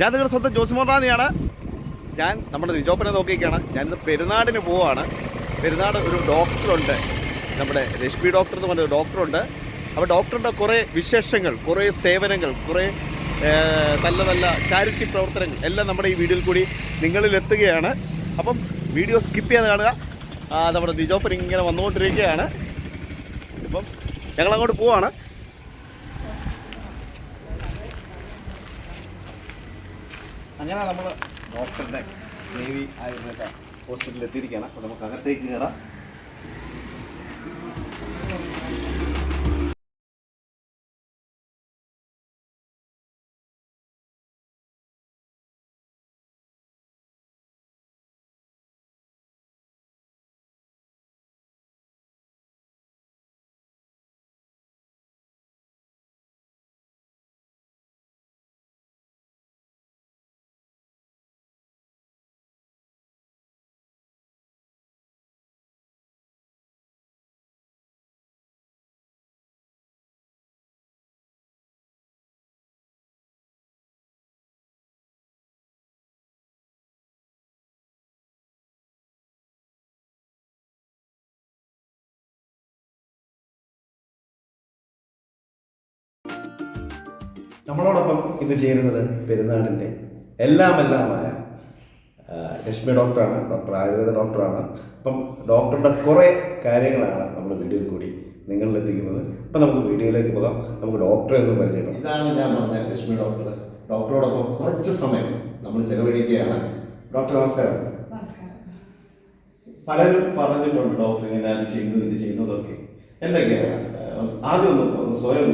ഞാൻ നിങ്ങളുടെ സ്വന്തം ജോസിമോറാനിയാണ് ഞാൻ നമ്മുടെ നിജോപ്പനെ നോക്കിയിരിക്കുകയാണ്. ഞാനിന്ന് പെരുന്നാടിന് പോവാണ് പെരുന്നാട് ഒരു ഡോക്ടറുണ്ട്. നമ്മുടെ രശ്മി ഡോക്ടർ എന്ന് പറഞ്ഞ ഡോക്ടറുണ്ട്. അപ്പോൾ ഡോക്ടറുടെ കുറേ വിശേഷങ്ങൾ കുറേ സേവനങ്ങൾ കുറേ നല്ല നല്ല ചാരിറ്റി പ്രവർത്തനങ്ങൾ എല്ലാം നമ്മുടെ ഈ വീഡിയോയിൽ കൂടി നിങ്ങളിൽ എത്തുകയാണ് അപ്പം വീഡിയോ സ്കിപ്പ് ചെയ്യാതെ കാണുക. നമ്മുടെ നിജോപ്പൻ ഇങ്ങനെ വന്നുകൊണ്ടിരിക്കുകയാണ്. ഇപ്പം ഞങ്ങളങ്ങോട്ട് പോവാണ് അങ്ങനെ നമ്മൾ ഡോക്ടറുടെ നേവി ആയുർവേദ ഹോസ്പിറ്റലിൽ എത്തിയിരിക്കുകയാണ് അപ്പോൾ നമുക്ക് അകത്തേക്ക് കയറാം. നമ്മളോടൊപ്പം ഇന്ന് ചേരുന്നത് പെരുന്നാടിന്റെ എല്ലാം എല്ലാമായ രശ്മി ഡോക്ടറാണ് ഡോക്ടർ ആയുർവേദ ഡോക്ടറാണ്. അപ്പം ഡോക്ടറുടെ കുറേ കാര്യങ്ങളാണ് നമ്മൾ വീഡിയോയിൽ കൂടി നിങ്ങളിലെത്തിക്കുന്നത്. അപ്പം നമുക്ക് വീഡിയോയിലേക്ക് പോകാം. നമുക്ക് ഡോക്ടറെ ഒന്ന് പരിചയപ്പെടാം. ഇതാണ് ഞാൻ പറഞ്ഞ രശ്മി ഡോക്ടർ. ഡോക്ടറോടൊപ്പം കുറച്ച് സമയം നമ്മൾ ചെലവഴിക്കുകയാണ്. ഡോക്ടർ നമസ്കാരം. നമസ്കാരം. പലരും പറഞ്ഞിട്ടുണ്ട് ഡോക്ടർ ഇങ്ങനെ അത് ചെയ്യുന്നു ഇത് ചെയ്യുന്നതൊക്കെ എന്തൊക്കെയാണ്? ആദ്യം ഒന്ന് സ്വയം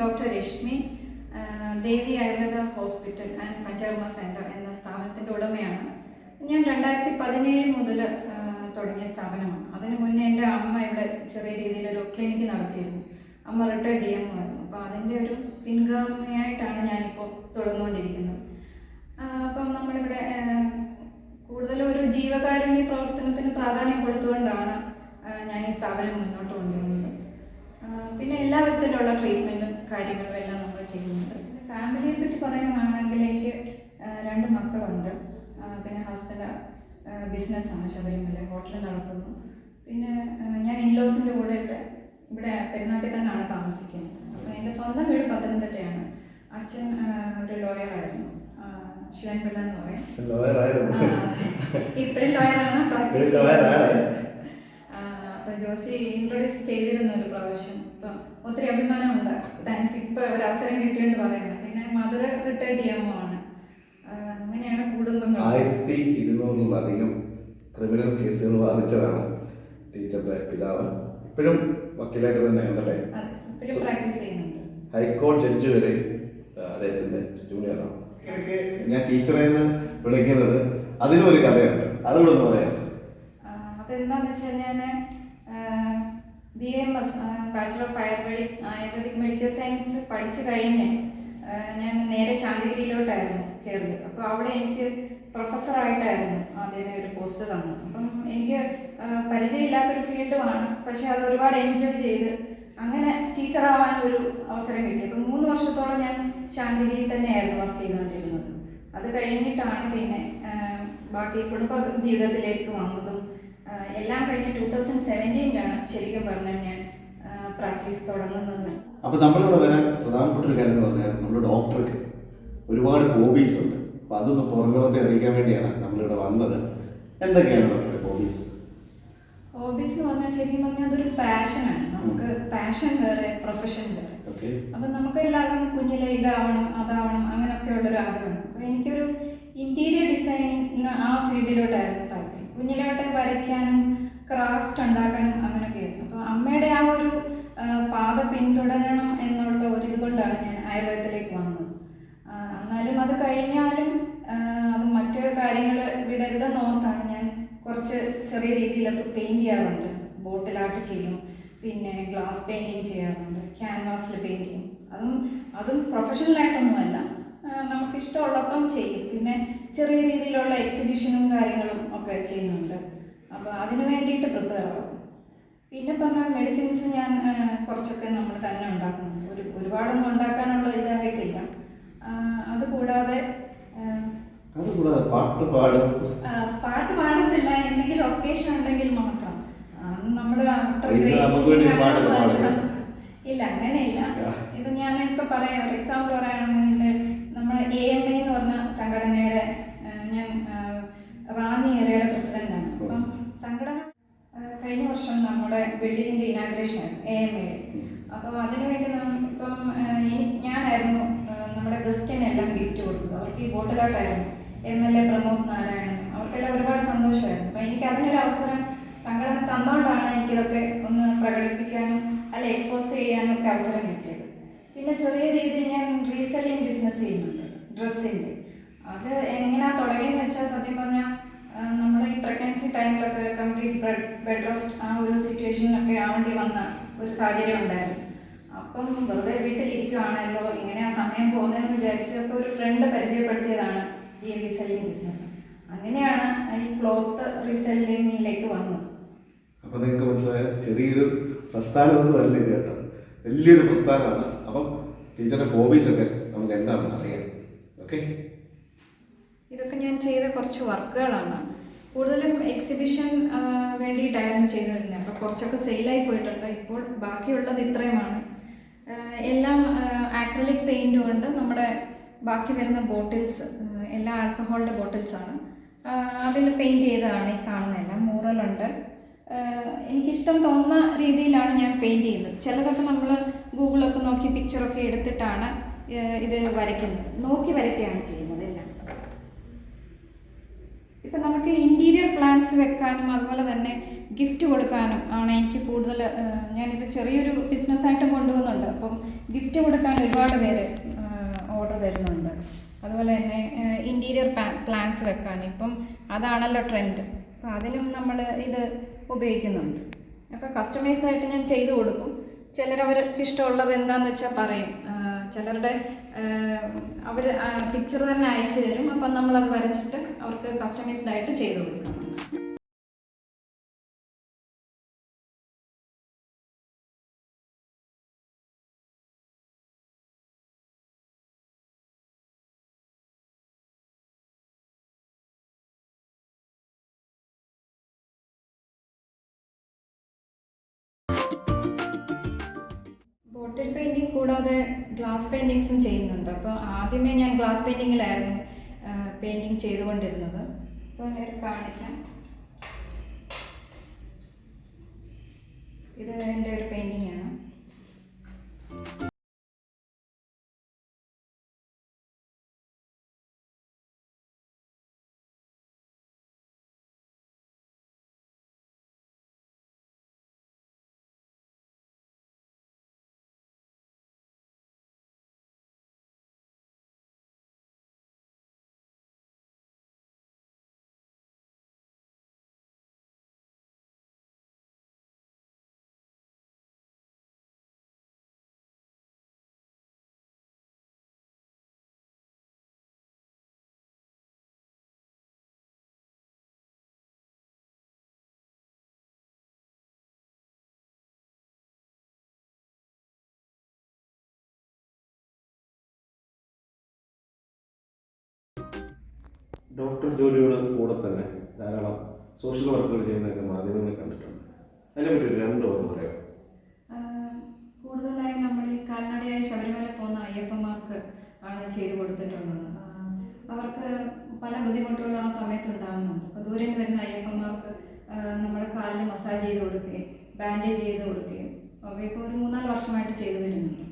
doctor Rashmi Devi Ayurveda hospital and Panchakarma centre എന്ന സ്ഥാപനത്തിന്റെ ഉടമയാണ്. ഞാൻ രണ്ടായിരത്തി പതിനേഴ് മുതൽ തുടങ്ങിയ സ്ഥാപനമാണ്. അതിന് മുന്നേ എന്റെ അമ്മ ഇവിടെ ചെറിയ രീതിയിലൊരു ക്ലിനിക്ക് നടത്തിയിരുന്നു. അമ്മ റിട്ടയർഡ് ഡി എം ആയിരുന്നു. അപ്പോൾ അതിന്റെ ഒരു പിൻഗാമിയായിട്ടാണ് ഞാനിപ്പോൾ തുടർന്നുകൊണ്ടിരിക്കുന്നത്. അപ്പം നമ്മളിവിടെ കൂടുതലും ഒരു ജീവകാരുണ്യ പ്രവർത്തനത്തിന് പ്രാധാന്യം കൊടുത്തുകൊണ്ടാണ് ഞാൻ ഈ സ്ഥാപനം മുന്നോട്ട് കൊണ്ടുവന്നത് പിന്നെ എല്ലാ വിധത്തിലുള്ള ട്രീറ്റ്മെന്റും കാര്യങ്ങളും എല്ലാം നമ്മൾ ചെയ്യുന്നുണ്ട്. പിന്നെ ഫാമിലിയെ പറ്റി പറയുകയാണെങ്കിൽ എനിക്ക് രണ്ട് മക്കളുണ്ട്. പിന്നെ ഹസ്ബൻഡ് ബിസിനസ്സാണ് ശബരിമല ഹോട്ടൽ നടത്തുന്നു. പിന്നെ ഞാൻ ഇൻലോസിന്റെ കൂടെ ഇവിടെ ഇവിടെ പെരുന്നാട്ടിൽ തന്നെയാണ് താമസിക്കുന്നത്. അപ്പോൾ എന്റെ സ്വന്തം വീട് പത്തനംതിട്ടയാണ്. അച്ഛൻ ഒരു ലോയറായിരുന്നു ശിവൻപിള്ള എന്ന് പറയും. ഇപ്പോഴും ലോയറാണ് പ്രാക്ടീസ്. അപ്പൊ ജോസി ഇൻട്രൊഡ്യൂസ് ചെയ്തിരുന്നു ഒരു പ്രാവശ്യം. ഇപ്പം ഒത്തിരി അഭിമാനമുണ്ട്. താങ്ക്സ് ഇപ്പൊ ഒരു അവസരം കിട്ടിയെന്ന് പറയുന്നത് പിന്നെ മധുര റിട്ടയർഡ് ചെയ്യാമാണ് അങ്ങനെയാണ് കുടുംബങ്ങൾ. ആയിരത്തി ഇരുന്നൂറിലധികം ക്രിമിനൽ കേസുകൾ വാദിച്ചതാണ് ടീച്ചറുടെ പിതാവ്. ഇപ്പോഴും വക്കീലായിട്ട് തന്നെ ഉണ്ടല്ലേ ഇപ്പോഴും പ്രാക്ടീസ് ചെയ്യുന്നുണ്ട്. ഹൈക്കോടതി ജഡ്ജ് വരെ അദ്ദേഹത്തിന്റെ ജൂനിയറാണ് ഞാൻ ടീച്ചറെ എന്ന് വിളിക്കുന്നത് അതിനും ഒരു കഥയുണ്ട്. അതുകൂടെ ഒന്ന് പറയാം അതെന്താന്ന് വെച്ചാൽ ഞാൻ B M S bachelor of ayurvedic ayurvedic medical science പഠിച്ചു കഴിഞ്ഞ് ഞാൻ നേരെ ശാന്തിഗിരിയിലോട്ടായിരുന്നു കയറിയത്. അപ്പോൾ അവിടെ എനിക്ക് പ്രൊഫസറായിട്ടായിരുന്നു ആദ്യമേ ഒരു പോസ്റ്റ് തന്നു അപ്പം എനിക്ക് ആ, പരിചയമില്ലാത്തൊരു ഫീൽഡുമാണ് പക്ഷേ അത് ഒരുപാട് എൻജോയ് ചെയ്ത് അങ്ങനെ ടീച്ചറാവാൻ ഒരു അവസരം കിട്ടി. അപ്പം മൂന്ന് വർഷത്തോളം ഞാൻ ശാന്തിഗിരി തന്നെയായിരുന്നു വർക്ക് ചെയ്തുകൊണ്ടിരുന്നത്. അത് കഴിഞ്ഞിട്ടാണ് പിന്നെ ബാക്കി കുടുംബ ജീവിതത്തിലേക്ക് വന്നതും. എല്ലാം കഴിഞ്ഞ് ടൂ തൗസൻഡ് സെവന്റീനിലാണ് ശരിക്കും പറഞ്ഞാൽ ഞാൻ പ്രാക്ടീസ് തുടങ്ങുന്നത്. അപ്പൊ നമ്മളിവിടെ വരാൻ പ്രധാനപ്പെട്ട ഒരു കാര്യം എന്ന് പറഞ്ഞാൽ നമ്മുടെ ഡോക്ടർക്ക് ഒരുപാട് ഹോബീസ് ഉണ്ട്. അപ്പൊ അതൊന്ന് പുറം ലോകത്തെ അറിയിക്കാൻ വേണ്ടിയാണ് നമ്മളിവിടെ വന്നത്. എന്തൊക്കെയാണ് ഡോക്ടറെ ഹോബീസ് ഹോബീസ് എന്ന് പറഞ്ഞാൽ ശരിക്കും പറഞ്ഞാൽ അതൊരു പാഷനാണ് നമുക്ക് പാഷൻ വേറെ പ്രൊഫഷൻ വേറെ. അപ്പൊ നമുക്ക് എല്ലാവർക്കും കുഞ്ഞിലെ ഇതാവണം അതാവണം അങ്ങനെയൊക്കെ ഉള്ളൊരു ആഗ്രഹം. അപ്പം എനിക്കൊരു ഇന്റീരിയർ ഡിസൈനിങ് ആ ഫീൽഡിലോട്ടായിരുന്നു താല്പര്യം കുഞ്ഞിലെ തൊട്ടേ വരയ്ക്കാനും ക്രാഫ്റ്റ് ഉണ്ടാക്കാനും അങ്ങനെയൊക്കെ ആയിരുന്നു. അപ്പോൾ അമ്മയുടെ ആ ഒരു പാത പിന്തുടരണം എന്നുള്ള ഒരു ഇതുകൊണ്ടാണ് ഞാൻ ആയുർവേദത്തിലേക്ക് വന്നത്. എന്നാലും അത് കഴിഞ്ഞാലും അത് മറ്റു കാര്യങ്ങൾ വിടരുതെന്ന് ഓർത്താണ് ഞാൻ കുറച്ച് ചെറിയ രീതിയിലൊക്കെ പെയിന്റ് ചെയ്യാറുണ്ട്. ബോട്ടിൽ ചെയ്യും പിന്നെ ഗ്ലാസ് പെയിന്റിങ് ചെയ്യാറുണ്ട് ക്യാൻവാസിൽ പെയിന്റ് ചെയ്യും. അതും അതും പ്രൊഫഷണലായിട്ടൊന്നുമല്ല നമുക്ക് ഇഷ്ടമുള്ളപ്പം ചെയ്യും. പിന്നെ ചെറിയ രീതിയിലുള്ള എക്സിബിഷനും കാര്യങ്ങളും ഒക്കെ ചെയ്യുന്നുണ്ട് അപ്പോൾ അതിന് വേണ്ടിയിട്ട് പ്രിപ്പയർ ആവും. പിന്നെ പറഞ്ഞാൽ മെഡിസിൻസ് ഞാൻ കുറച്ചൊക്കെ നമ്മൾ തന്നെ ഉണ്ടാക്കുന്നുണ്ട് ഒരു ഒരുപാടൊന്നും ഉണ്ടാക്കാനുള്ള ഇതായിട്ടില്ല. അതുകൂടാതെ പാട്ട് പാടും. പാട്ട് പാടത്തില്ല. എന്തെങ്കിലും ഒക്കേഷൻ ഉണ്ടെങ്കിൽ മാത്രം. നമ്മൾ ഇല്ല അങ്ങനെയില്ല. ഇപ്പൊ ഞാൻ ഇപ്പൊ പറയാം ഒരു എക്സാമ്പിൾ പറയാണെന്നുണ്ടെങ്കിൽ നമ്മൾ എ ബിൽഡിങ്ങിന്റെ ഇനാഗ്രേഷൻ എ എം എ അപ്പോൾ അതിനുവേണ്ടി ഇപ്പം ഞാനായിരുന്നു നമ്മുടെ ഗസ്റ്റിനെല്ലാം ഗിഫ്റ്റ് കൊടുത്തത്. അവർക്ക് ഈ ബോട്ടിലോട്ടായിരുന്നു M L A Pramod Narayanan. അവർക്കെല്ലാം ഒരുപാട് സന്തോഷമായിരുന്നു. അപ്പം എനിക്ക് അതിനൊരു അവസരം സംഘടന തന്നുകൊണ്ടാണ് എനിക്കിതൊക്കെ ഒന്ന് പ്രകടിപ്പിക്കാനും അല്ല എക്സ്പോസ് ചെയ്യാനും ഒക്കെ അവസരം കിട്ടിയത്. പിന്നെ ചെറിയ രീതിയിൽ ഞാൻ റീസെല്ലിംഗ് ബിസിനസ് ചെയ്യുന്നുണ്ട്. ഡ്രസ്സിന്റെ അത് എങ്ങനെയാ തുടങ്ങിയെന്ന് വെച്ചാൽ സത്യം പറഞ്ഞാൽ നമ്മൾ ഈ പ്രഗ്നൻസി ടൈമിലൊക്കെ കംപ്ലീറ്റ് ബെഡ് ബെഡ് റെസ്റ്റ് ആ ഒരു സിറ്റുവേഷനിലൊക്കെ ആവേണ്ടി വന്ന ഒരു സാഹചര്യം ഉണ്ടായിരുന്നു. അപ്പം വെറുതെ വീട്ടിലിരിക്കുവാണല്ലോ ഇങ്ങനെ ആ സമയം പോകുന്നതെന്ന് വിചാരിച്ചപ്പോൾ ഒരു ഫ്രണ്ട് പരിചയപ്പെടുത്തിയതാണ് ഈ റീസെല്ലിംഗ് ബിസിനസ് അങ്ങനെയാണ് ഈ ക്ലോത്ത് റീസെല്ലിങ്ങിലേക്ക് വന്നത്. അപ്പൊ നിങ്ങൾക്ക് മനസ്സിലായ? ചെറിയൊരു പ്രസ്ഥാനമൊന്നും അല്ല ഇത് കേട്ടോ. വലിയൊരു പ്രസ്ഥാനമാണ്. അപ്പം ടീച്ചറുടെ ഹോബീസ് ഒക്കെ നമുക്ക് എന്താണെന്ന് അറിയാം. ഓക്കെ ഇതൊക്കെ ഞാൻ ചെയ്ത കുറച്ച് വർക്കുകളാണ് കൂടുതലും എക്സിബിഷൻ വേണ്ടിയിട്ടായിരുന്നു ചെയ്തിരുന്നത്. അപ്പോൾ കുറച്ചൊക്കെ സെയിലായി പോയിട്ടുണ്ട്. ഇപ്പോൾ ബാക്കിയുള്ളത് ഇത്രയുമാണ്. എല്ലാം ആക്രലിക് പെയിന്റ് കൊണ്ട് നമ്മുടെ ബാക്കി വരുന്ന ബോട്ടിൽസ് എല്ലാ ആൽക്കഹോളിന്റെ ബോട്ടിൽസാണ് അതിൽ പെയിന്റ് ചെയ്തതാണ് ഈ കാണുന്നതെല്ലാം. മൂറലുണ്ട്. എനിക്കിഷ്ടം തോന്നുന്ന രീതിയിലാണ് ഞാൻ പെയിന്റ് ചെയ്യുന്നത് ചിലതൊക്കെ നമ്മൾ ഗൂഗിളൊക്കെ നോക്കി പിക്ചറൊക്കെ എടുത്തിട്ടാണ് ഇത് വരയ്ക്കുന്നത്. നോക്കി വരയ്ക്കുകയാണ് ചെയ്യുന്നത്. ഇപ്പം നമുക്ക് ഇന്റീരിയർ പ്ലാന്റ്സ് വെക്കാനും അതുപോലെ തന്നെ ഗിഫ്റ്റ് കൊടുക്കാനും ആണ് എനിക്ക് കൂടുതൽ ഞാനിത് ചെറിയൊരു ബിസിനസ്സായിട്ട് കൊണ്ടുവന്നുണ്ട്. അപ്പം ഗിഫ്റ്റ് കൊടുക്കാൻ ഒരുപാട് പേര് ഓർഡർ തരുന്നുണ്ട്. അതുപോലെ തന്നെ ഇന്റീരിയർ പ്ലാന്റ്സ് വെക്കാൻ. ഇപ്പം അതാണല്ലോ ട്രെൻഡ് അപ്പം അതിനും നമ്മൾ ഇത് ഉപയോഗിക്കുന്നുണ്ട്. അപ്പോൾ കസ്റ്റമൈസ്ഡായിട്ട് ഞാൻ ചെയ്തു കൊടുക്കും. ചിലർ അവർക്ക് ഇഷ്ടമുള്ളത് എന്താണെന്ന് വെച്ചാൽ പറയും. ചിലരുടെ അവർ പിക്ചർ തന്നെ അയച്ചു തരും. അപ്പം നമ്മളത് വരച്ചിട്ട് അവർക്ക് കസ്റ്റമൈസ്ഡ് ആയിട്ട് ചെയ്തു കൊടുക്കുന്നുണ്ട് ബോട്ടിൽ പെയിന്റിംഗ് കൂടാതെ ഗ്ലാസ് പെയിന്റിങ്സും ചെയ്യുന്നുണ്ട്. അപ്പോൾ ആദ്യമേ ഞാൻ ഗ്ലാസ് പെയിന്റിങ്ങിലായിരുന്നു പെയിന്റിങ് ചെയ്തുകൊണ്ടിരുന്നത്. അപ്പോൾ ഞാൻ കാണിക്കാം. ഇത് എന്റെ ഒരു പെയിന്റിംഗ് ആണ്. ഡോക്ടർ ജോലിയുടെ കൂടെ തന്നെ ധാരാളം സോഷ്യൽ വർക്കുകൾ ചെയ്യുന്നതൊക്കെ മാധ്യമങ്ങളിൽ കണ്ടിട്ടുണ്ട്. അതിനെപ്പറ്റി ഒരു രണ്ട് വാക്ക് പറയാം കൂടുതലായി നമ്മൾ ഈ കാൽനടയായി ശബരിമല പോകുന്ന അയ്യപ്പന്മാർക്ക് ആണ് ചെയ്തു കൊടുത്തിട്ടുള്ളത്. അവർക്ക് പല ബുദ്ധിമുട്ടുകളും ആ സമയത്ത് ഉണ്ടാകുന്നുണ്ട് അപ്പോൾ ദൂരെ നിന്ന് വരുന്ന അയ്യപ്പന്മാർക്ക് നമ്മൾ കാലിൽ മസാജ് ചെയ്ത് കൊടുക്കുകയും ബാൻഡേജ് ചെയ്ത് കൊടുക്കുകയും ഒക്കെ ഇപ്പോൾ ഒരു മൂന്നാൽ വർഷമായിട്ട് ചെയ്തു വരുന്നുണ്ട്.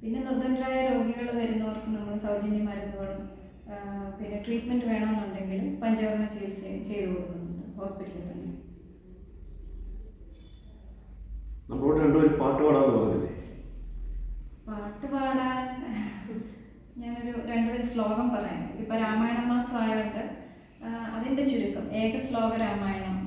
പിന്നെ നിർദ്ധനരായ രോഗികൾ വരുന്നവർക്ക് നമ്മൾ സൗജന്യ മരുന്നുകളും പിന്നെ ട്രീറ്റ്മെന്റ് വേണമെന്നുണ്ടെങ്കിൽ പഞ്ചകർമ്മ ചികിത്സ ചെയ്തു കൊടുക്കുന്നുണ്ട് ഹോസ്പിറ്റലിൽ തന്നെ. നമ്മളോട് രണ്ടുപേരും പാട്ട് പറഞ്ഞില്ലേ? പാട്ട് പാടാൻ ഞാനൊരു രണ്ടുപേരും ശ്ലോകം പറയാം. ഇപ്പൊ രാമായണ മാസം ആയതുകൊണ്ട് അതിന്റെ ചുരുക്കം. ഏക ശ്ലോക രാമായണം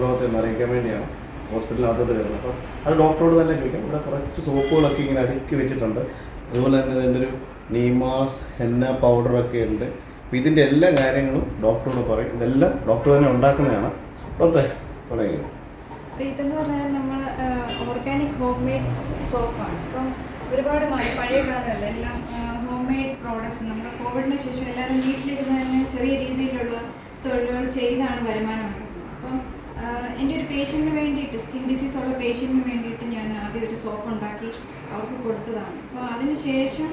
പുറലോകത്തെ ഒന്ന് അറിയിക്കാൻ വേണ്ടിയാണ് ഹോസ്പിറ്റലിനകത്തോട്ട് കയറുന്നത് അപ്പോൾ അത് ഡോക്ടറോട് തന്നെ ചോദിക്കാം. ഇവിടെ കുറച്ച് സോപ്പുകളൊക്കെ ഇങ്ങനെ അടുക്കി വെച്ചിട്ടുണ്ട്. അതുപോലെ തന്നെ ഇതിന്റെ ഒരു നീമാസ് ഹെന്ന പൗഡറൊക്കെ ഉണ്ട്. അപ്പോൾ ഇതിന്റെ എല്ലാ കാര്യങ്ങളും ഡോക്ടറോട് പറയും. ഇതെല്ലാം ഡോക്ടർ തന്നെ ഉണ്ടാക്കുന്നതാണ്. ഡോക്ടറെ അപ്പോൾ ഇതെന്ന് പറഞ്ഞാൽ നമ്മൾ ഓർഗാനിക് ഹോം മെയ്ഡ് സോപ്പാണ് ഇപ്പം ഒരുപാട് മാറി. പഴയ കാലമല്ല? എല്ലാം ഹോം മെയ്ഡ് പ്രോഡക്ട്സ് നമ്മുടെ കോവിഡിന് ശേഷം എല്ലാവരും വീട്ടിലിരുന്ന് തന്നെ ചെറിയ രീതിയിലുള്ള തൊഴിലുകൾ ചെയ്താണ് വരുമാനം. എന്റെ ഒരു പേഷ്യന്റിന് വേണ്ടിയിട്ട് സ്കിൻ ഡിസീസ് ഉള്ള പേഷ്യന്റിന് വേണ്ടിയിട്ട് ഞാൻ ആദ്യം ഒരു സോപ്പ് ഉണ്ടാക്കി അവർക്ക് കൊടുത്തതാണ്. അപ്പോൾ അതിന് ശേഷം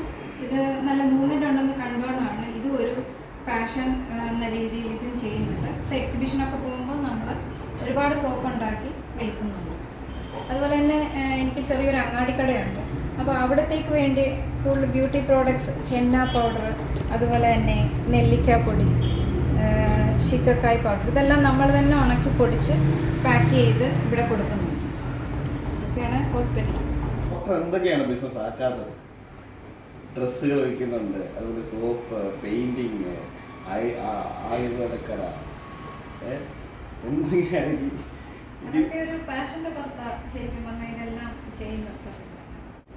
ഇത് നല്ല മൂവ്മെന്റ് ഉണ്ടെന്ന് കണ്ടുകൊണ്ടാണ് ഇതും ഒരു പാഷൻ എന്ന രീതിയിൽ ഇതും ചെയ്യുന്നുണ്ട് ഇപ്പോൾ എക്സിബിഷനൊക്കെ പോകുമ്പോൾ നമ്മൾ ഒരുപാട് സോപ്പ് ഉണ്ടാക്കി വിൽക്കുന്നുണ്ട്. അതുപോലെ തന്നെ എനിക്ക് ചെറിയൊരു അങ്ങാടിക്കടയുണ്ട്. അപ്പോൾ അവിടത്തേക്ക് വേണ്ടി കൂടുതൽ ബ്യൂട്ടി പ്രോഡക്ട്സ് ഹെന്ന പൗഡർ അതുപോലെ തന്നെ നെല്ലിക്കാപ്പൊടി ശിക്കക്കായ് പൗഡർ ഇതെല്ലാം നമ്മൾ തന്നെ ഉണക്കി പൊടിച്ച് പാക്ക് ചെയ്ത് ഇവിടെ കൊടുക്കുന്നുണ്ട് ഇതൊക്കെയാണ് ഹോസ്പിറ്റൽ. എന്തൊക്കെയാണ് ബിസിനസ് ആക്കാത്തത്? ഡ്രസ്സുകൾ വിൽക്കുന്നുണ്ട് അതുപോലെ സോപ്പ് പെയിന്റിങ് ആയുർവേദക്കട. അതൊക്കെ ഒരു പാഷന്റെ പുറത്താണ് ശരിക്കും പറഞ്ഞാൽ ഇതെല്ലാം ചെയ്യുന്നത്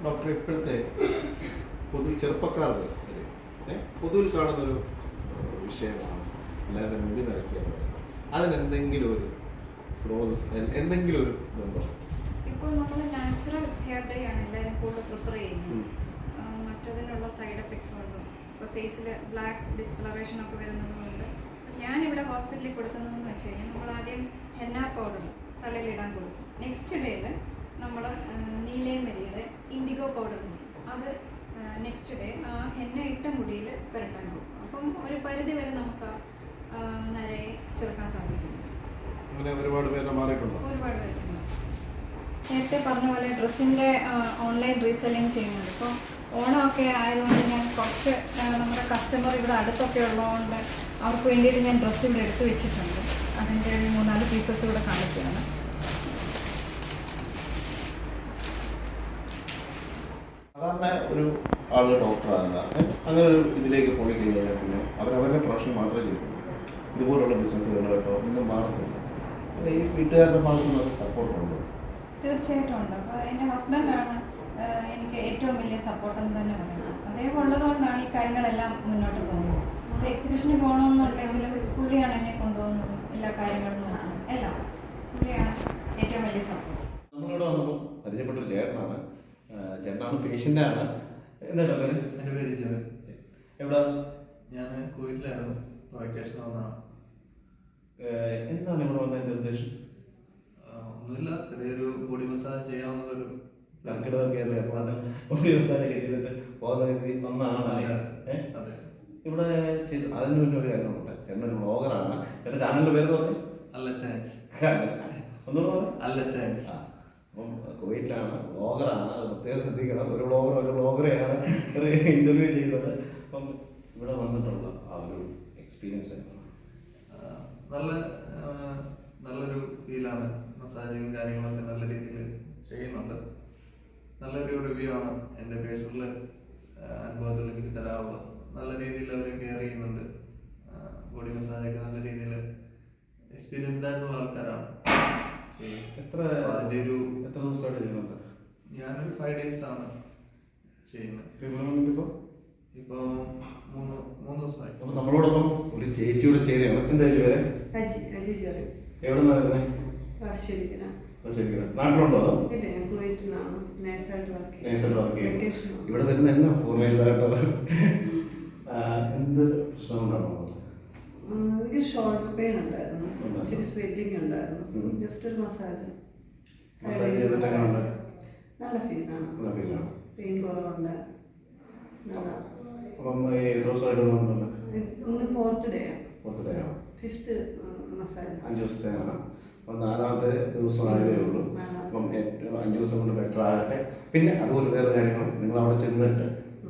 ഡോക്ടർ ഇപ്പോഴത്തെ പൊതു ചെറുപ്പക്കാർക്ക് ഏ, പൊതുവിൽ കാണുന്നൊരു വിഷയമാണ് അല്ലാതെ മുടി നിറയ്ക്കുക അതിനെന്തെങ്കിലും ഒരു സ്രോതസ് എന്തെങ്കിലും ഒരു ഇതുണ്ടോ? ഇപ്പോൾ നമ്മൾ നാച്ചുറൽ ഹെയർ ഡേ ആണ് എല്ലാവരും കൂടുതൽ പ്രിഫർ ചെയ്യുന്നത്. മറ്റതിനുള്ള സൈഡ് എഫക്ട്സ് ഉണ്ട് ഇപ്പോൾ ഫേസിൽ ബ്ലാക്ക് ഡിസ്കളറേഷൻ ഒക്കെ വരുന്നതുകൊണ്ട് ഞാൻ ഇവിടെ ഹോസ്പിറ്റലിൽ കൊടുക്കുന്നതെന്ന് വെച്ച് കഴിഞ്ഞാൽ നമ്മൾ ആദ്യം ഹെന്ന പൗഡർ തലയിൽ ഇടാൻ കൊടുക്കും. നെക്സ്റ്റ് ഡേയിൽ നമ്മൾ നീലേമരിയുടെ ഇൻഡിഗോ പൗഡർ അത് നെക്സ്റ്റ് ഡേ ആ ഹെന്ന ഇട്ട മുടിയിൽ പുരട്ടാൻ കൊടുക്കും. അപ്പം ഒരു പരിധി വരെ നമുക്ക് ആ, നരയെ ചെറുക്കാൻ സാധിക്കും അങ്ങനെ ഒരുപാട് പേരെ മാറിയിട്ടുണ്ടോ ഒരുപാട് പേരുണ്ട് നേരത്തെ പറഞ്ഞ പോലെ ഡ്രസ്സിന്റെ ഓൺലൈൻ റീസെല്ലിങ് ചെയ്യുന്നുണ്ട്. ഇപ്പോൾ ഓണമൊക്കെ ആയതുകൊണ്ട് ഞാൻ കുറച്ച് നമ്മുടെ കസ്റ്റമർ ഇവിടെ അടുത്തൊക്കെ ഉള്ളതുകൊണ്ട് അവർക്ക് വേണ്ടിയിട്ട് ഞാൻ ഡ്രസ്സ് ഇവിടെ എടുത്തു വെച്ചിട്ടുണ്ട്. അതിന്റെ ഒരു മൂന്നാൽ പീസസ് ഇവിടെ കാണിക്കുകയാണ്. സാധാരണ ഒരു ആൾ ഡോക്ടറാകണ്ട അങ്ങനെ ഒരു ഇതിലേക്ക് പോയി കഴിഞ്ഞാൽ പിന്നെ അവരവരുടെ പ്രൊഫഷൻ മാത്രമേ ചെയ്യുള്ളൂ ഇതുപോലുള്ള ബിസിനസ്സുകൾ കേട്ടോ ഒന്നും മാറുന്നില്ല. അല്ല, ഈ വീട്ടുകാരുടെ ഭാഗത്തു നിന്ന് സപ്പോർട്ട് ഉണ്ട്? തീർച്ചയായിട്ടും ഉണ്ട്. അപ്പോൾ എന്റെ ഹസ്ബൻഡാണ് എനിക്ക് ഏറ്റവും വലിയ സപ്പോർട്ട് എന്ന് തന്നെ പറയുന്നത്. അദ്ദേഹം ഉള്ളതുകൊണ്ടാണ് ഈ കാര്യങ്ങളെല്ലാം മുന്നോട്ട് പോകുന്നത്. അപ്പോൾ എക്സിബിഷന് പോകണമെന്നുണ്ടെങ്കിലും പുള്ളിയാണ് എന്നെ കൊണ്ടുപോകുന്നത് എല്ലാ കാര്യങ്ങളും നോക്കുന്നത് എല്ലാം. പുള്ളിയാണ് ഏറ്റവും വലിയ സപ്പോർട്ട് നമ്മളിവിടെ വന്നപ്പോൾ പരിചയപ്പെട്ടൊരു ചേട്ടനാണ്. ചേട്ടനാണ് പേഷ്യന്റാണ്. എന്താ പേര്? എന്റെ പേര് എവിടെ? ഞാൻ കുവൈറ്റിലായിരുന്നു വെക്കേഷൻ ഏഹ്, എന്താണ് ഇവിടെ വന്നതിന്റെ ഉദ്ദേശം? ഒന്നുമില്ല. ചെറിയൊരു ബോഡി മസാജ് ചെയ്യാവുന്നൊരു കർക്കിടക അത് ഒരു ദിവസമൊക്കെ ചെയ്തിട്ട് പോകുന്ന രീതി ഒന്നാണ് ഇവിടെ അതിന് മുന്നേ ഒരു കാര്യമുണ്ട് ചേട്ടൻ ഒരു ബ്ലോഗറാണ്. ചേട്ടൻ ചാനലിന്റെ പേര് നോക്കി അല്ല ചാൻസ്. ഒന്നുകൂടെ അല്ല ചാൻസ്. അപ്പം കുവൈറ്റിലാണ് ബ്ലോഗറാണ്. അത് പ്രത്യേകം ശ്രദ്ധിക്കണം. ഒരു ബ്ലോഗർ ഒരു ബ്ലോഗറെയാണ് ഇന്റർവ്യൂ ചെയ്തത് അപ്പം ഇവിടെ വന്നിട്ടുള്ള ആ ഒരു എക്സ്പീരിയൻസ് ആയിരുന്നു. നല്ല നല്ലൊരു ഫീലാണ് മസാജിങ് കാര്യങ്ങളൊക്കെ നല്ല രീതിയിൽ ചെയ്യുന്നുണ്ട്. നല്ലൊരു റിവ്യൂ ആണ് എന്റെ പേഴ്സണൽ അനുഭവത്തിൽ എനിക്ക് തരാവുള്ളത് നല്ല രീതിയിൽ അവർ കെയർ ചെയ്യുന്നുണ്ട്. ബോഡി മസാജൊക്കെ നല്ല രീതിയിൽ എക്സ്പീരിയൻസ്ഡ് ആയിട്ടുള്ള ആൾക്കാരാണ്. എത്ര അതിന്റെ ഒരു എത്ര ദിവസമായിട്ട് ചെയ്യുന്നുണ്ട്? ഞാനൊരു ഫൈവ് ഡേയ്സ് ആണ് ചെയ്യുന്നത്. ഇപ്പോൾ ഇപ്പൊ മൂന്ന് മൂന്ന് ദിവസമായി. അപ്പം നമ്മളോടൊപ്പം ഒരു ചേച്ചിയോട് ചേരുകയാണ്. എന്താ ചേച്ചി പേര്? അജി അജി ചെറിയ എവിടെ നിന്നാണ് ശരിക്കും നാട്ടിലുണ്ടോ ഇല്ല ഞാൻ കുവൈറ്റിലാണ് നേഴ്സായിട്ട് വർക്ക് നേഴ്സായിട്ട് വർക്ക്. വെക്കേഷൻ ഇവിടെ വരുന്ന എന്നാ പൂർണമായിട്ട് എന്ത് പ്രശ്നം കൊണ്ടാണോ എനിക്ക് ഷോൾഡർ പെയിൻ ഉണ്ടായിരുന്നു. ഇച്ചിരി സ്വെല്ലിംഗ് ഉണ്ടായിരുന്നു. ജസ്റ്റ് ഒരു മസാജ്? നല്ല നല്ല ഫീലാണ് പെയിൻ കുറവുണ്ട്. നല്ല ദിവസമായിട്ട് വന്നിട്ടുണ്ട് ഇന്ന് ഫോർത്ത് ഡേ ഫിഫ്ത്ത് മസാജ് അഞ്ച് ദിവസത്തെയാണ് അപ്പം നാലാമത്തെ ദിവസം ആയതേ ഉള്ളൂ അപ്പം അഞ്ച് ദിവസം കൊണ്ട് ബെറ്റർ ആകട്ടെ. പിന്നെ അതുപോലെ വേറെ കാര്യങ്ങൾ നിങ്ങൾ അവിടെ ചെന്നിട്ട്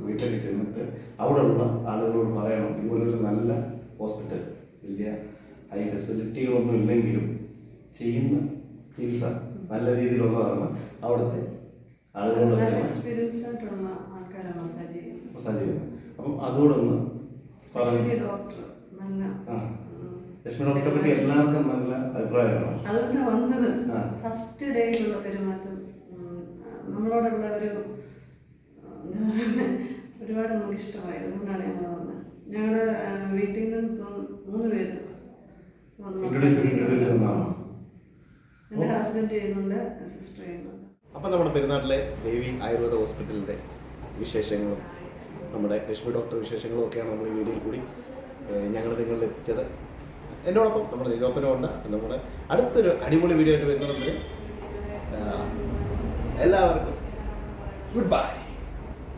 വീട്ടിലേക്ക് ചെന്നിട്ട് അവിടെ ഉള്ള ആളുകളോട് പറയണം. ഇതുപോലൊരു നല്ല ഹോസ്പിറ്റൽ വലിയ ഹൈ ഫെസിലിറ്റികളൊന്നും ഇല്ലെങ്കിലും ചെയ്യുന്ന ചികിത്സ നല്ല രീതിയിലുള്ളതാണ് അവിടുത്തെ ആളുകളോട് മസാജ് ചെയ്യുന്നത്. അപ്പം അതോടൊന്ന് പറഞ്ഞു ഡോക്ടർ നല്ല ആ. ലക്ഷ്മി ഡോക്ടറെ പറ്റി എല്ലാവർക്കും നല്ല അഭിപ്രായമാണ്. അതുകൊണ്ട് വന്നത്. ഫസ്റ്റ് ഡേയിലുള്ള പെരുമാറ്റം നമ്മളോടുള്ള ഒരു ഒരുപാട് നമുക്ക് ഇഷ്ടമായി അതുകൊണ്ടാണ് ഞങ്ങൾ വന്നത്. ഞങ്ങളുടെ വീട്ടിൽ നിന്ന് മൂന്ന് പേര്? എന്റെ ഹസ്ബൻഡ് ചെയ്യുന്നുണ്ട് സിസ്റ്റർ ചെയ്യുന്നുണ്ട്. അപ്പം നമ്മുടെ പെരുന്നാട്ടിലെ ദേവി ആയുർവേദ ഹോസ്പിറ്റലിന്റെ വിശേഷങ്ങളും നമ്മുടെ ലക്ഷ്മി ഡോക്ടർ വിശേഷങ്ങളും ഒക്കെയാണ് നമ്മൾ ഈ വീഡിയോയിൽ കൂടി ഞങ്ങൾ നിങ്ങളിൽ എത്തിച്ചത്. എന്നോടൊപ്പം നമ്മുടെ നിജോപ്പനുണ്ട് നമ്മുടെ അടുത്തൊരു അടിപൊളി വീഡിയോ ആയിട്ട് വരുന്നത് എല്ലാവർക്കും ഗുഡ് ബൈ.